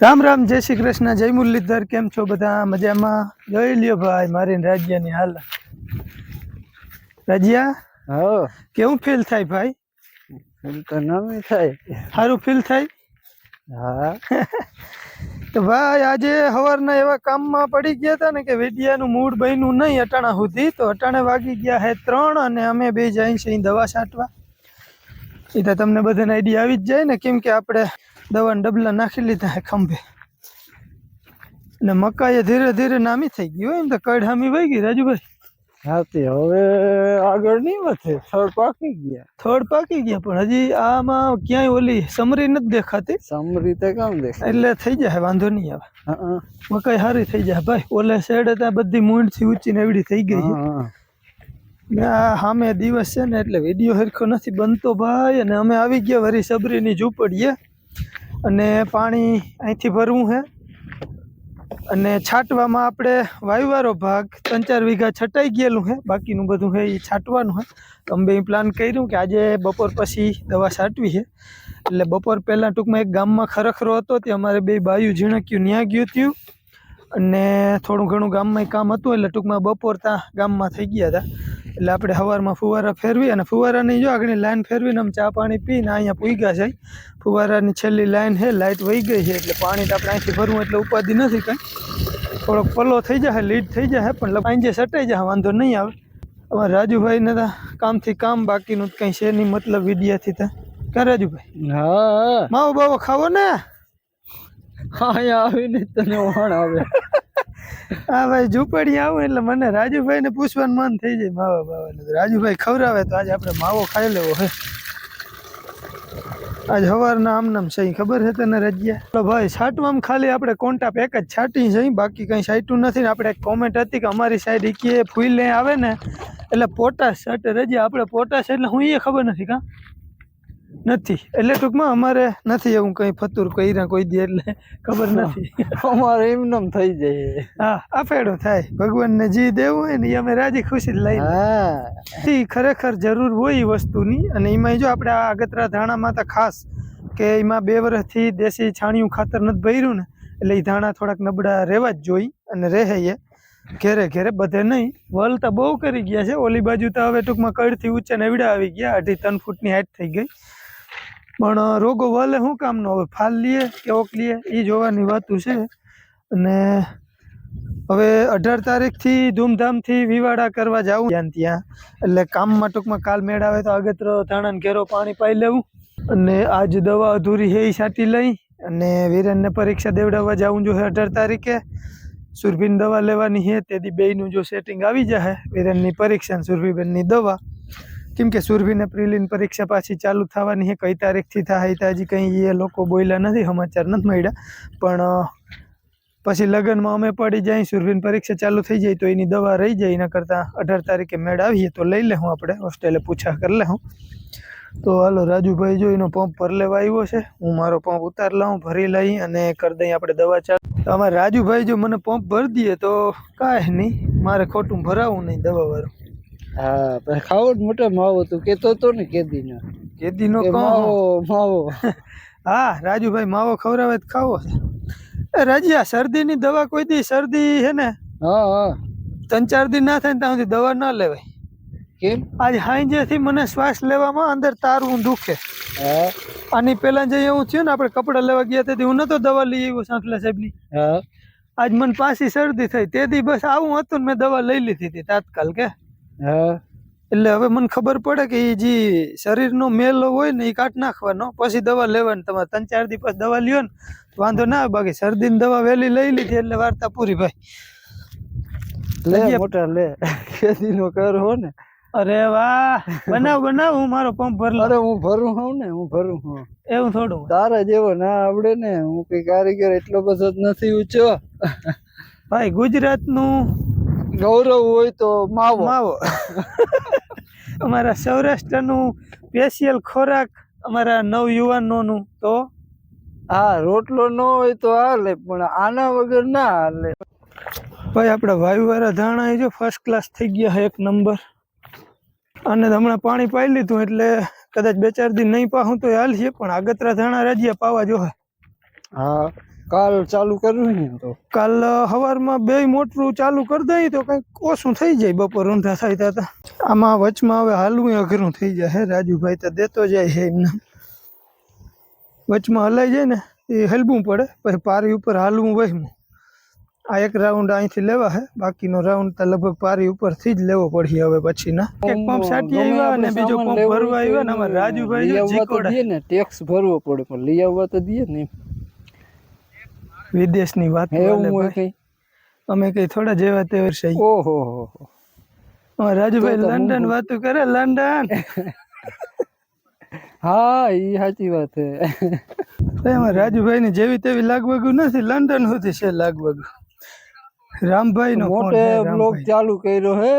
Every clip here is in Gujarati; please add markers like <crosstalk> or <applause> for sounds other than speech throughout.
રામ રામ જય શ્રી કૃષ્ણ જય મુરલીધર કેમ છો બધા? મજામાં? જોઈ લ્યો ભાઈ મારી રાજ્યની હાલ રાજ્યા હા. કેવું ફીલ થાય ભાઈ? એમ તો નવી થાય. સારું ફીલ થાય? હા. <laughs> તો ભાઈ આજે સવારના એવા કામમાં પડી ગયા હતા ને કે વેડિયાનું મૂડ બન્યું નહીં અટાણા સુધી તો અટાણે વાગી ગયા હે ત્રણ અને અમે બે જાય છે અહીં દવા છાંટવા. એ તો તમને બધાને આઈડિયા આવી જ જાય ને કેમ કે આપણે દવાના ડબલા નાખી લીધા હે ખંભે. ને મકાઈ ધીરે ધીરે નામી થઈ ગઈ હોય ને તો કડ હામી વહી ગઈ રાજુભાઈ. હા તે હવે આગળ નહીં વધે થડ પાકી ગયા. થડ પાકી ગયા પણ હજી આમાં ક્યાંય ઓલી સમરી નથી દેખાતી. સમરી તે કામ દેખાય. એટલે થઈ જાય વાંધો નહીં આવે. મકાઈ સારી થઈ જાય. ભાઈ ઓલે સેડે હતા બધી મૂંઢથી ઊંચી ને એવડી થઈ ગઈ આ સામે દિવસ છે ને એટલે વીડિયો હરખો નથી બનતો ભાઈ અને અમે આવી ગયા વરી સબરીની ઝૂંપડીએ. અને પાણી અહીંથી ભરવું છે. અને છાંટવામાં આપણે વાયુવારો ભાગ ત્રણ ચાર વીઘા છટાઈ ગયેલું છે. બાકીનું બધું છે એ છાંટવાનું છે. અમે બે પ્લાન કર્યું કે આજે બપોર પછી દવા છાંટવી છે. એટલે બપોર પહેલાં ટૂંકમાં એક ગામમાં ખરખરો હતો, ત્યાં અમારે બે બાયું ઝીણક્યું ન્યા ગયું હતું અને થોડું ઘણું ગામમાં કામ હતું, એટલે ટૂંકમાં બપોર ત્યાં ગામમાં થઈ ગયા હતા. એટલે આપણે સવારમાં ફુવારા ફેરવી અને ફુવારાની જો આગળની લાઈન ફેરવીને આમ ચા પાણી પીને અહીંયા પૂગ્યા છે. ફુવારાની છેલ્લી લાઈન છે લાઇટ વહી ગઈ છે એટલે પાણી તો આપણે અહીંથી ભરવું એટલે ઉપાધિ નથી કંઈ. થોડોક પલ્લો થઈ જશે લીડ થઈ જશે પણ અહીં જે સટાઈ જશે વાંધો નહીં આવે. અમારે રાજુભાઈને તો કામથી કામ બાકીનું કંઈ છે નહીં મતલબ વિદ્યાથી તો. ક્યાં રાજુભાઈ? હા માવો બાવો ખાવો ને? હા અહીંયા આવીને તને વણ આવે. હા, ભાઈ ઝૂંપડી આવું એટલે મને રાજુભાઈ ને પૂછવાનું મન થઈ જાય માવા બાવા રાજુભાઈ ખવડાવે તો આજે આપણે માવો ખાઈ લેવો હે. આજ સવારના આમ નામ છે ખબર છે તને રજ્યા? તો ભાઈ, છાંટવામાં ખાલી આપણે કોન્ટા એક જ છાંટી છે બાકી કંઈ છાંટ્યું નથી ને આપણે એક કોમેન્ટ હતી કે અમારી સાઈડ ઈકીએ ફૂલે આવે ને એટલે પોટાશ છાંટે. રજ્યા, આપણે પોટાશ એટલે હું એ ખબર નથી કા? નથી. એટલે ટૂંકમાં અમારે નથી એવું કંઈ ફતુર કર્યા કોઈ દે એટલે ખબર નથી. અમારે એમનેમ થઈ જાય. હા અફેડો થાય. ભગવાનને જે દેવું હોય ને એ અમે રાજી ખુશી લઈ થી ખરેખર જરૂર હોય એ વસ્તુની. અને એમાં જો આપણે આ આગતરા ધાણામાં તો ખાસ કે એમાં બે વર્ષથી દેશી છાણિયું ખાતર નથી ભર્યું ને એટલે એ ધાણા થોડાક નબળા રહેવા જ જોઈ અને રહે એ. ઘેરે ઘેરે બધે નહીં. વલ તો બહુ કરી ગયા છે. ઓલી બાજુ તો હવે ટૂંકમાં કડથી ઊંચા નેવડા આવી ગયા. અઢી ત્રણ ફૂટની હાઈટ થઈ ગઈ. પણ રોગો વલે શું કામનો? હવે ફાલ લઈએ કે ઓક લઈએ એ જોવાની વાતું છે. અને હવે અઢાર તારીખથી ધૂમધામથી વિવાડા કરવા જાવું ત્યાં ત્યાં. એટલે કામમાં ટૂંકમાં કાલ મેળ આવે તો આગત્ર ધાણાને ઘેરો પાણી પાઈ લેવું. અને આજ દવા અધૂરી હે છાંટી લઈ. અને વિરેનને પરીક્ષા દેવડાવવા જવું જોઈએ અઢાર તારીખે. સુરભીની દવા લેવાની છે તેથી બેયનું જો સેટિંગ આવી જાય વિરેનની પરીક્ષા સુરભીબેનની દવા. કેમ કે સુરભીને પ્રિલિન પરીક્ષા પાછી ચાલુ થવાની છે, કઈ તારીખથી થાય તો હજી કંઈ એ લોકો બોલ્યા નથી, સમાચાર નથી મળ્યા. પણ પછી લગ્નમાં અમે પડી જાય, સુરભીની પરીક્ષા ચાલુ થઈ જાય તો એની દવા રહી જાય, એના કરતાં અઢાર તારીખે મેળ આવીએ તો લઈ લેવું આપણે, હોસ્ટેલે પૂછા કરી લેવું તો હાલો, રાજુભાઈ જો એનો પંપ ભર લેવા આવ્યો છે, હું મારો પંપ ઉતાર લઉં ભરી લઈ અને કરી દઈ આપણે દવા ચાલુ. તો અમારે રાજુભાઈ જો મને પંપ ભરી દઈએ તો કાંઈ નહીં, મારે ખોટું ભરાવું નહીં દવાવાળું. હા ખાવો મોટો માવો તું કેતો તો ને કેદીનો. કેદીનો માવો માવો. હા રાજુભાઈ માવો ખવડાવે તો ખાવો એ રાજીયા શરદીની દવા કોઈ દી શરદી છે ને? હા હા. ત્રણ ચાર દિન ના થાય ને ત્યાં સુધી દવા ના લેવાય. કેમ? આજ હાંજેથી મને શ્વાસ લેવામાં અંદર તારવું દુખે. હા. આની પેલા જે એવું થયું ને આપણે કપડાં લેવા ગયા તેથી હું નતો દવા લઈ આવ્યો સાંખલા સાહેબની. હા. આજ મને પાછી શરદી થઈ તેથી બસ આવું હતું ને મેં દવા લઈ લીધી હતી તાત્કાલ કે. હા. એટલે હવે મને ખબર પડે કે એ જે શરીરનો મેલો હોય ને એ કાઢ નાખવાનો. પછી દવા લેવાની. તમારે ત્રણ ચાર દિવસ દવા લ્યો ને વાંધો ના આવે. બાકી શરદીની દવા વહેલી લઈ લીધી એટલે વાર્તા પૂરી ભાઈ. લે મોટા લે. ખેતીનો કર હો ને. અરે વાહ. બનાવ બનાવ. હું મારો પંપ ભરલો. અરે હું ભરું હું ને હું ભરું હું એવું થોડું. તારા જેવો ના આવડે ને હું કઈ કારીગર એટલો બધો નથી ઊંચો. ભાઈ ગુજરાતનું ગૌરવ હોય તો માવો. માવો. <laughs> અમારા સૌરાષ્ટ્રનું સ્પેશિયલ ખોરાક અમારા નવયુવાનોનું તો? હા રોટલો ન હોય તો હાલે પણ આના વગર ના હાલે. ભાઈ આપણે વાયુવાળા ધાણા જો ફર્સ્ટ ક્લાસ થઈ ગયા છે એક નંબર અને હમણાં પાણી પાઈ લીધું એટલે કદાચ બે ચાર દિન નહીં પાહું તો હાલ છે પણ આગતરા ધાણા રાજ્યા પાવા જો હા. કાલ ચાલુ કરવું ને તો? કાલ સવારમાં બે મોટરું ચાલુ કરી દઈએ તો કંઈક ઓછું થઈ જાય બપોર ઊંધા થાય ત્યાં આમાં વચમાં હવે હાલવું અઘરું થઈ જાય હે રાજુભાઈ તો દેતો જાય છે એમને. વચમાં હલાઈ જાય ને એ હલવું પડે પછી પારી ઉપર હાલવું વહેમું આ એક રાઉન્ડ અહીંથી લેવા હે બાકીનો રાઉન્ડ તો લગભગ પારી ઉપરથી જ લેવો પડશે હવે પછી ના એક પંપ સાટી આવ્યા અને બીજો પંપ ભરવા આવ્યો ને અમારા રાજુભાઈ તો જીકોડા. ને ટેક્સ ભરવો પડે પણ લઈ આવવા તો દઈએ ને વિદેશની વાત એવું હોય કઈ? અમે કઈ થોડા જેવા તેવર છે. ઓહો હો હો. રાજુભાઈ લંડન વાતો કરે લંડન! <laughs> હા એ સાચી વાત છે. એમાં રાજુભાઈ ની જેવી તેવી લગભગ નથી લંડન સુધી છે લાગવગું. રામભાઈ નો મોટે બ્લોગ ચાલુ કર્યો હે.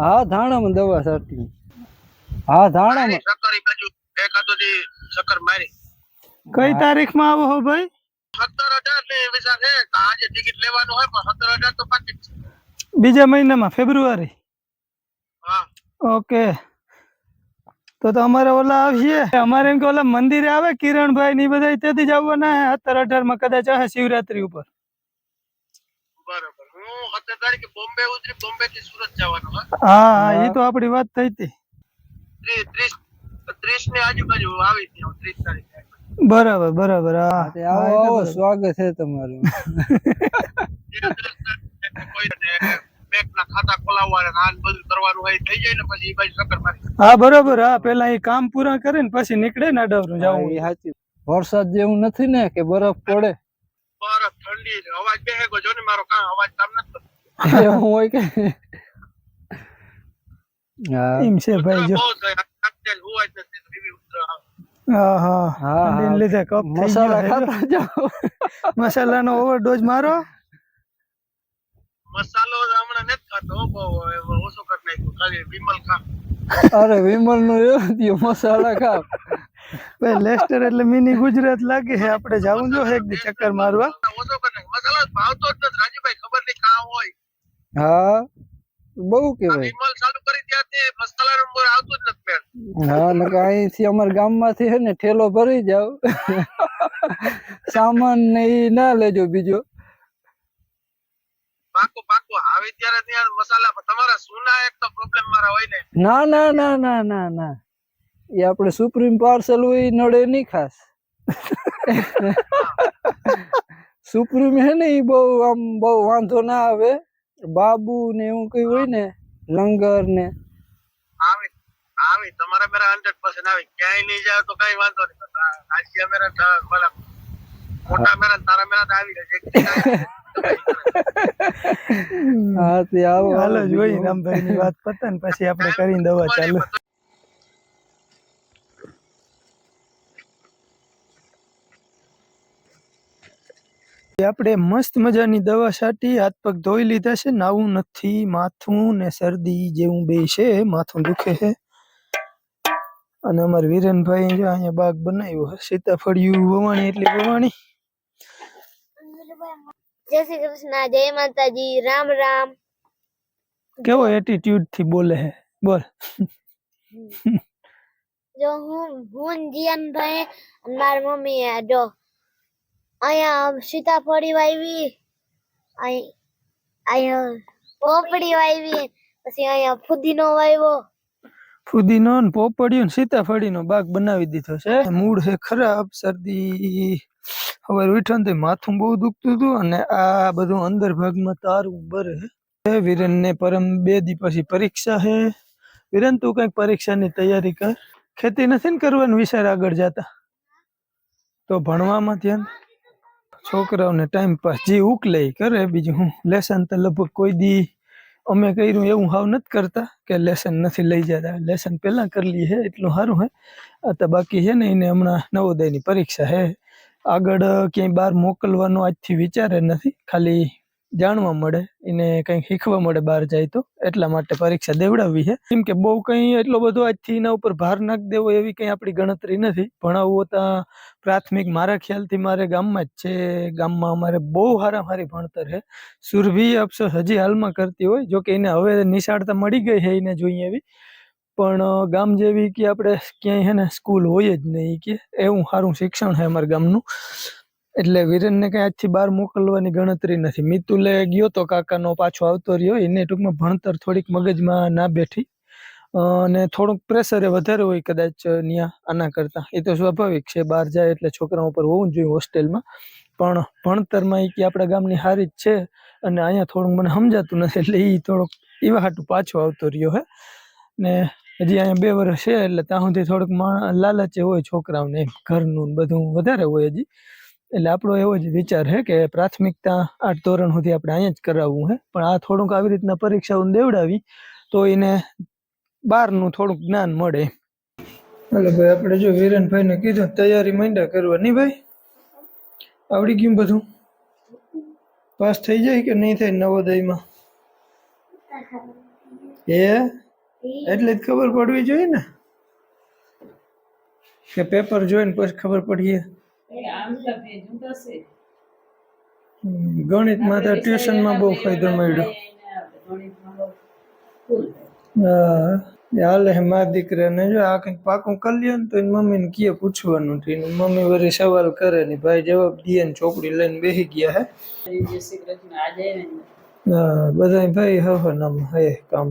હા ધાણામાં દવા સાટી હા ધાણામાં. એકાદો દી ચક્કર મારી. કઈ તારીખમાં આવો હો ભાઈ? સત્તર હજાર ને વિચાર છે. આજે ટિકિટ લેવાનું હોય પણ સત્તર હજાર તો પાકી બીજા મહિનામાં ફેબ્રુઆરી? હા. ઓકે. તો તો અમારે ઓલા આવીએ. અમારે એમ કે ઓલા મંદિરે આવે કિરણભાઈ ની બધા ત્યાંથી જ આવવાના હે સત્તર અઢારમાં કદાચ હશે શિવરાત્રી ઉપર. બરોબર. હું સત્તર તારીખે બોમ્બે ઉતરી બોમ્બે થી સુરત જવાનું હા? એ તો આપડી વાત થઈ હતી. ત્રીસ ત્રીસ ત્રીસની આજુબાજુ આવી હતી ત્રીસ તારીખે. બરાબર બરાબર હા. હા, આવો. સ્વાગત છે તમારું ના ને ને ને હા બરાબર હા પેલા એ કામ પૂરા કરીને પછી નીકળે ને અડાવરું જવું સાચી. વરસાદ જેવું નથી ને કે બરફ પડે. બરફ ઠંડી અવાજ જો ને મારો કામ અવાજ કામ નથી. એવું હોય કે? હા એમ છે ભાઈ જો. નથી લીધે કપ મસાલા ખાતા જાઓ. મસાલાનો ઓવરડોઝ મારો? મસાલો હમણાં નથી ખાતો બહુ. ઓછો કરી નાખ્યું. ખાલી વિમલ ખા. અરે વિમલનું એવું મસાલા ખા. ભાઈ લેસ્ટર એટલે મિની ગુજરાત લાગે છે. આપણે જાવું જો એક દી ચક્કર મારવા. ઓછો કરી નાખ્યું. મસાલો ભાવતો જ નથી. રાજુભાઈ ખબર નહીં કાં હોય. હા. બહુ કેવાય ચાલુ કરી ત્યારથી મસાલા નંબર આવતો જ નથી મેળ હા ને અહીંથી અમારા ગામમાંથી હે ને ઠેલો ભરી જાવ સામાન ને ઈ ના લેજો બીજો. પાકો પાકો. આવે ત્યારે ત્યાં મસાલા તમારા સુના એક તો પ્રોબ્લેમ મારા હોય ને. ના ના ના ના ના ના. એ આપણે સુપ્રીમ પાર્સલ હોય નડે નહીં ખાસ. સુપ્રીમ હે ને ઈ બહુ આમ બહુ વાંધો ના આવે. બાબુ ને એવું કઈ હોય ને લંગર ને. આવી આવી. તમારા મેરા હંડ્રેડ પર્સન્ટ આવી. ક્યાંય નહીં જાવ તો કઈ વાંધો નહીં. આજે મેરા મતલબ મોટા મેરા તારા મેરા આવી જશે હા તે આવો. હાલો જોઈ. રામભાઈ ની વાત પતન ને પછી આપણે કરીને દવા ચાલુ. આપણે મસ્ત મજાની દવા છાંટી હાથ પગ ધોઈ લીધા છે નાવું નથી માથું ને શરદી જેવું બે છે માથું દુખે છે. અને અમારે વિરેનભાઈ જો અહીંયા બાગ બનાવ્યો છે સીતાફળિયું વવાણી એટલી વવાણી. જય શ્રી કૃષ્ણ જય માતાજી રામ રામ. કેવો એટીટ્યુડથી બોલે હે બોલ. જો હું હું જીયન ભાઈ મારી મમ્મી આ જો અહીંયા સીતાફળી વાવી અહીંયા પોપડી વાવી પછી અહીંયા ફુદીનો વાવ્યો ફુદીનો ને પોપડીઓ ને સીતાફળીનો બાગ બનાવી દીધો છે. મૂળ છે ખરાબ શરદી. હવે ઉઠ્યો ને માથું બહુ દુખતું હતું અને આ બધું અંદર ભાગમાં તારું બરે વિરેન ને પરમ બે દી પછી પરીક્ષા છે. વિરેન તું કંઈક પરીક્ષાની તૈયારી કર. ખેતી નથી ને કરવાનું વિચાર આગળ જતા. તો ભણવામાં ધ્યાન છોકરાઓને ટાઈમ પાસ જે ઉકલે કરે. બીજું હું લેસન તો લગભગ કોઈ દી અમે કર્યું એવું હાવ નથી કરતા કે લેસન નથી લઈ જતા. લેસન પહેલાં કરી લઈએ હે, એટલું સારું હે. તો બાકી છે ને, એને હમણાં નવોદયની પરીક્ષા હે. આગળ ક્યાંય બહાર મોકલવાનો આજથી વિચારે નથી. ખાલી જાણવા મળે, એને કંઈક શીખવા મળે બહાર જાય તો, એટલા માટે પરીક્ષા દેવડાવી છે. કેમ કે બહુ કંઈ એટલો બધો આજથી એના ઉપર ભાર નાખી દેવો એવી કંઈ આપણી ગણતરી નથી. ભણાવવો ત્યાં પ્રાથમિક મારા ખ્યાલથી મારે ગામમાં જ છે. ગામમાં અમારે બહુ સારા સારી ભણતર છે. સુરભી અફસોસ હજી હાલમાં કરતી હોય, જોકે એને હવે નિશાળતા મળી ગઈ છે એને જોઈએ એવી. પણ ગામ જેવી કે આપણે ક્યાંય હે ને, સ્કૂલ હોય જ નહીં કે, એવું સારું શિક્ષણ છે અમારા ગામનું. એટલે વિરેનને કંઈ આજથી બહાર મોકલવાની ગણતરી નથી. મિતુલે ગયો તો કાકાનો પાછો આવતો રહ્યો. એને ટૂંકમાં ભણતર થોડીક મગજમાં ના બેઠી. અને થોડુંક પ્રેશરે વધારે હોય કદાચ ત્યાં આના કરતાં. એ તો સ્વાભાવિક છે. બહાર જાય એટલે છોકરાઓ ઉપર હોવું જોઈએ હોસ્ટેલમાં. પણ ભણતરમાં એ કે આપણા ગામની હારી જ છે અને અહીંયા થોડુંક મને સમજાતું નથી એટલે એ થોડોક એવા હાટું પાછો આવતો રહ્યો હે. ને હજી અહીંયા બે વર્ષ છે એટલે ત્યાં સુધી થોડુંક લાલચે હોય છોકરાઓને એમ. ઘરનું બધું વધારે હોય હજી. એટલે આપણો એવો જ વિચાર છે કે પ્રાથમિકતા આઠ ધોરણ સુધી આપણે અહીંયા જ કરાવવું છે. પણ આ થોડુંક આવી રીતના પરીક્ષાઓ દેવડાવી તો એને બહારનું થોડુંક જ્ઞાન મળે. એટલે ભાઈ, આપણે જો વિરેનભાઈને કીધું, તૈયારી માંડ્યા કરવા. નહીં ભાઈ? આવડી ગયું બધું? પાસ થઈ જાય કે નહીં થાય નવોદયમાં? એ એટલે જ ખબર પડવી જોઈએ ને? કે પેપર જોઈને પછી ખબર પડીએ. ગણિતમાં તો ટ્યુશનમાં બહુ ફાયદો મળ્યો. હા હાલે હે મા દીકરાને જો આ કંઈક પાકું કરી લ્યો ને તો એની મમ્મીને કીએ પૂછવાનું તો એની મમ્મી વરી સવાલ કરે ને ભાઈ જવાબ દે ને છોકરી લઈને બેસી ગયા હે. હા બધા ભાઈ હવે નામ હે કામ.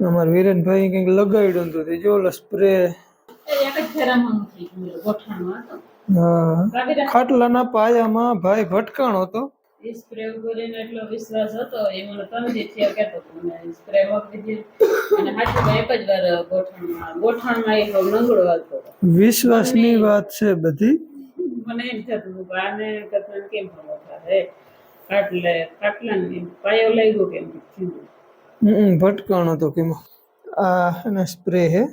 અમારા વિરેનભાઈ કંઈક લગાડ્યું હતું તે જો સ્પ્રે હા ખાટલાના પાયામાં ભાઈ ભટકાણો હતો. સ્પ્રે ઉપર એટલો વિશ્વાસ હતો એ મને ત્રણ થયા કહેતો હતો સ્પ્રે મૂકી દીધી અને હાથમાં એક જ વાર ગોઠણમાં ગોઠણમાં એટલો નંગળો હતો. વિશ્વાસની વાત છે બધી. મને એમ થતું હતું કે આને કરતા કેમ ખબર થાય? ખાટલે ખાટલા પાયો લાગ્યો કેમ? થયું ભટકાણો હતો કે આ એને સ્પ્રે હે.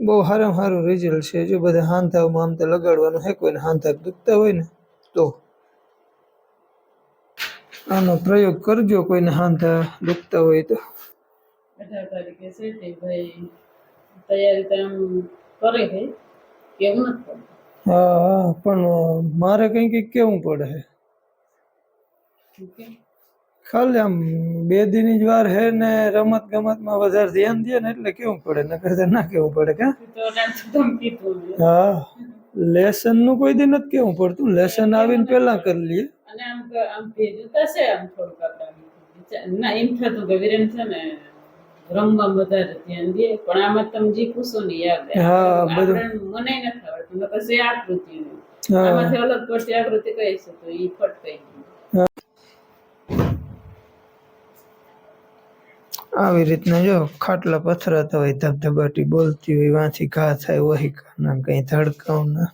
બહુ સારામાં સારું રિઝલ્ટ છે. જો બધા હાંધામાં આમ તો લગાડવાનું હે કોઈને હાંધા દુખતા હોય ને તો આનો પ્રયોગ કરજો કોઈને હાંધા દુખતા હોય તો. અઢાર તારીખે છે તે ભાઈ તૈયારી તો એમ કરે છે કેવું નથી હા હા પણ મારે કંઈક કેવું પડે છે? ખાલી આમ બે દિન જ વાર હે ને રમત ગમતમાં વધારે ધ્યાન દે ને એટલે કેવું પડે? નકર તો ના કેવું પડે કે? હા લેસનનું કોઈ દિન નથી કેવું પડતું. લેસન આવીને પેલા કરી લઈએ. ના એમ થતું કે વિરેન છે ને રમવા વધારે ધ્યાન દે. પણ આમાં તમે જે પૂછો ને યાદ હા, બધું. મને નથી આવડતું. નકર આકૃતિ આમાંથી અલગ પડતી આકૃતિ કહી છે તો એ ફટકાઈ ગયું આવી રીતના જો ખાટલા પથરાતા હોય, ધબધબાટી બોલતી હોય, વાંથી ઘા થાય, વહી ના, કઈ ધડકાવ ના.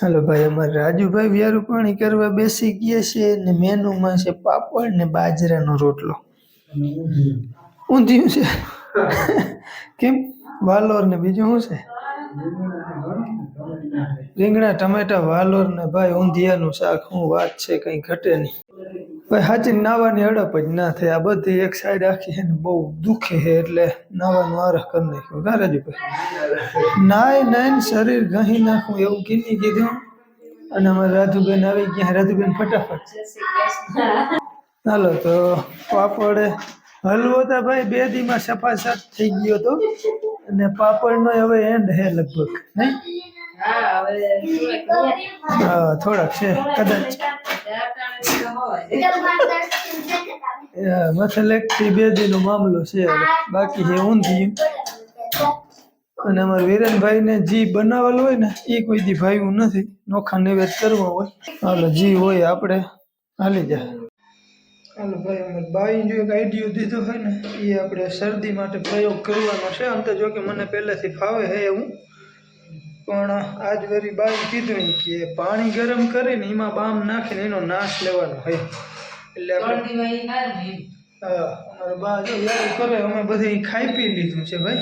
હાલો ભાઈ, અમારે રાજુભાઈ વ્યારું પાણી કરવા બેસી ગયા છે ને મેનુમાં છે પાપડ ને બાજરાનો રોટલો. ઊંધિયું છે. કેમ? વાલોર ને બીજું શું છે? રીંગણા, ટમેટા, વાલોર ને ભાઈ, ઊંધિયાનું શાક શું વાત છે, કઈ ઘટે નહીં. ભાઈ સાચી નાવાની અડપ જ ના થાય. આ બધી એક સાઈડ આખી ને બહુ દુખે છે એટલે નાવાનું આરહ કરી નાખ્યું. કા ભાઈ. નાય નાય શરીર ગહી નાખું એવું કીની કીધું. અને અમારે રાધુબેન આવી ગયા. રાધુબેન ફટાફટ. હાલો તો પાપડ હલવો તો ભાઈ. બે દીમાં સફાસટ થઈ ગયો તો. અને પાપડનો હવે એન્ડ હે લગભગ નહીં? હા થોડાક છે. કદાચ. મામલો છે બાકી જે ઊંધિયું અને અમારા વિરેનભાઈ ને જી બનાવેલું હોય ને એ કોઈ દી ભાઈવું નથી. નોખા નૈવેદ કરવા હોય. હાલો હોય આપણે. હાલી જાય હાલો ભાઈ, અમે બાઈ જો એક આઈડિયો દીધો હોય ને એ આપણે શરદી માટે પ્રયોગ કરવાનો છે. આમ તો જો મને પહેલેથી ફાવે છે એવું. પણ આજ વરી બાઈ કીધું કે પાણી ગરમ કરીને એમાં બામ નાખીને એનો નાશ લેવાનો હોય એટલે અમારા બા જો યાર કરે અમે બધી ખાઈ પી લીધું છે ભાઈ.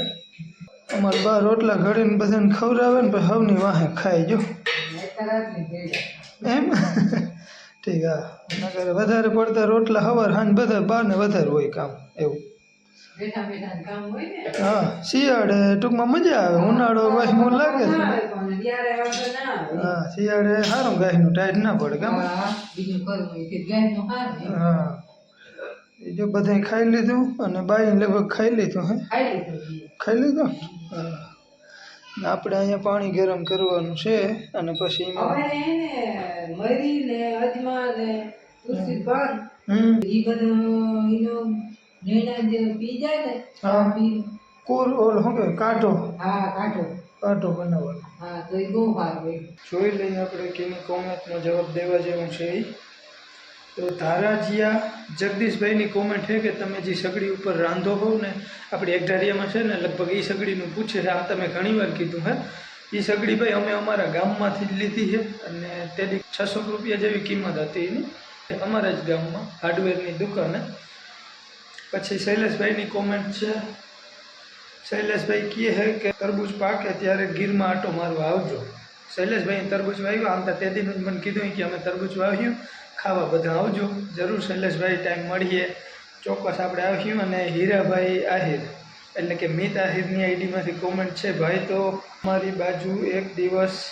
અમારા બા રોટલા ઘડીને બધાને ખવડાવે ને પછી હવની વાહે ખાઈ જો. એમ? ઠીક હા. વધારે પડતા રોટલા હવાર હાન બધા બાને વધારે હોય કામ એવું. હા શિયાળે ટૂંકમાં મજા આવે ઉનાળો વાહમો લાગે છે હા શિયાળે સારું ગાયનું ટાઈટ ના પડે ગમે. હા જો બધાય ખાઈ લીધું અને બાઈ લગભગ ખાઈ લીધું હે? ખાઈ લીધું હા. આપણે અહીંયા પાણી ગરમ કરવાનું છે અને પછી મરી ને અજમા ને તુલસી પાન હમ. એ બધું એનો નીણા જે પી જાય ને હા. પી કોર ઓલ શું કહેવાય? કાંટો. હા કાઢો કાંટો બનાવવાનો. હા તો એ બહુ સારું જોઈ લઈએ આપણે કેની કોમેન્ટનો જવાબ દેવા જેવું છે એ. તો ધારાજીયા જગદીશભાઈની કોમેન્ટ છે કે તમે જે સગડી ઉપર રાંધો હોવ ને આપણી એકઢારિયામાં છે ને લગભગ એ સગડીનું પૂછે છે. આ તમે ઘણીવાર કીધું હે? એ સગડી ભાઈ અમે અમારા ગામમાંથી જ લીધી છે અને તેની છસો રૂપિયા જેવી કિંમત હતી એની. અમારા જ ગામમાં હાર્ડવેરની દુકાને પછી શૈલેષભાઈની કોમેન્ટ છે. શૈલેષભાઈ કહે છે કે તરબૂચ પાકે ત્યારે ગીરમાં આટો મારવા આવજો. શૈલેષભાઈ તરબૂચ વાવ્યું, આમ તો તે દિન જ મને કીધું કે અમે તરબૂચ વાવ્યું. ખાવા બધા આવજો. જરૂર શૈલેષભાઈ ટાઈમ મળીએ. ચોક્કસ આપણે આવ્યું અને હીરાભાઈ આહિર, એટલે કે મિત આહિરની આઈડીમાંથી કોમેન્ટ છે. ભાઈ, તો મારી બાજુ એક દિવસ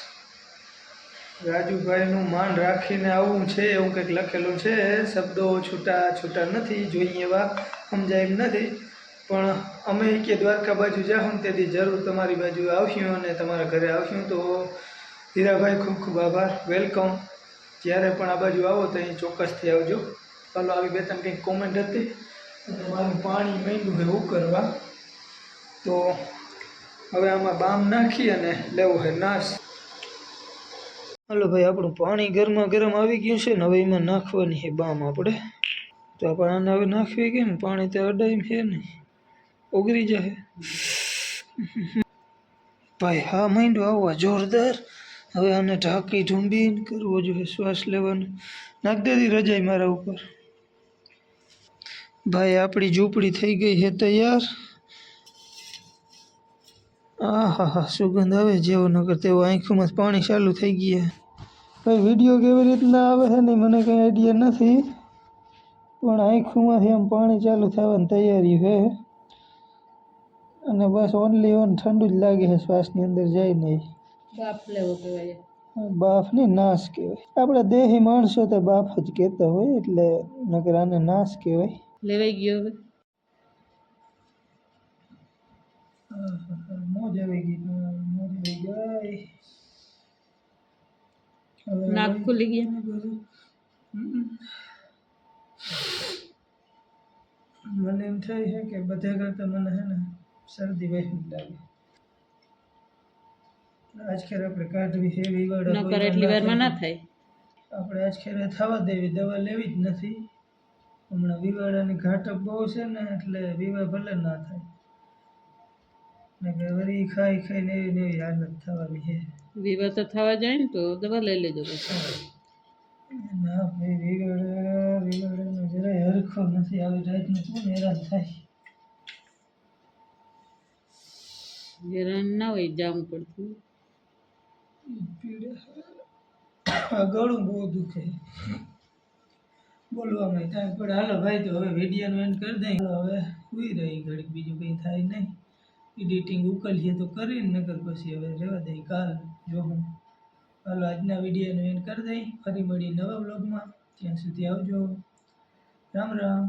રાજુભાઈનું માન રાખીને આવવું છે, એવું કંઈક લખેલું છે, શબ્દો છૂટા છૂટા નથી, જોઈએ એવા સમજાય એમ નથી. પણ અમે કે દ્વારકા બાજુ જાઉં તેથી જરૂર તમારી બાજુ આવશું અને તમારા ઘરે આવશું. તો હીરાભાઈ ખૂબ ખૂબ આભાર. વેલકમ. જ્યારે પણ આ બાજુ આવો તો અહીં ચોક્કસથી આવજો. ચાલો આવી બે ત્રણ કંઈક કોમેન્ટ હતી. અને મારું પાણી માંડ્યું એવું કરવા. તો હવે આમાં બામ નાખી અને લેવું હોય નાશ હાલો ભાઈ, આપણું પાણી ગરમા ગરમ આવી ગયું છે ને હવે એમાં નાખવાની છે બામ આપણે. તો આપણે આને હવે નાખવી કેમ પાણી તો અડાઈ છે ને, ઓગરી જાય ભાઈ, હા, માંડ્યો આવવા જોરદાર. હવે આને ઢાંકી ઢૂંબીને કરવો જોઈએ, શ્વાસ લેવાનો. નાખ દેતી રજાઈ મારા ઉપર. ભાઈ, આપણી ઝૂંપડી થઈ ગઈ છે તૈયાર. આ હા હા સુગંધ આવે જેવો નગર તેવો આંખોમાં પાણી ચાલુ થઈ ગયા. ભાઈ વીડિયો કેવી રીતના આવે છે ને મને કંઈ આઈડિયા નથી. પણ આંખોમાંથી આમ પાણી ચાલુ થવાની તૈયારી છે. અને બસ ઓનલી ઓન ઠંડુ જ લાગે છે શ્વાસની અંદર જાય નહીં. બાપ લેવો કહેવાય. બાફ નહીં નાશ કહેવાય. આપણા દેહી માણસો તો બાફ જ કહેતા હોય એટલે નકર આને નાશ કહેવાય. લેવાઈ ગયો હવે. મોજ આવી ગઈ મોજ આવી ગઈ. હવે નાક ખુલી ગયા મને એમ થાય છે કે બધા કરતા મને હે ને શરદી વહેલી લાગે આજ ખેર આપણે કાઢવી છે વિવાડા ન કરે એટલી વારમાં ના થાય આપણે આજ ખેરે થવા દેવી દવા લેવી જ નથી હમણાં વિવાડાની ઘાટક બહુ છે ને એટલે વિવાહ ભલે ના થાય ને વળી ખાઈ ખાઈને એવી ને એવી હાલત થવાની છે વિવાહ તો થવા જાય ને તો દવા લઈ લેજો પછી. ના ભાઈ જરાય હરખો નથી. આવી રાતનું કોણ હેરાન થાય? હેરાન ના હોય જામ પડતું. ગળું બહુ દુખે. બોલવામાં થાય. પણ હાલો ભાઈ તો હવે વિડીયોનો એન્ડ કરી દઈ હાલો હવે સુઈ રહી ઘડીક. બીજું કંઈ થાય નહીં. એડિટિંગ ઉકલીએ તો કરીને નકર પછી હવે રહેવા દઈ કાલ જોઉં હાલો આજના વિડીયોનો એન્ડ કરી દઈ. ફરી મળી નવા બ્લોગમાં ત્યાં સુધી આવજો. રામ રામ.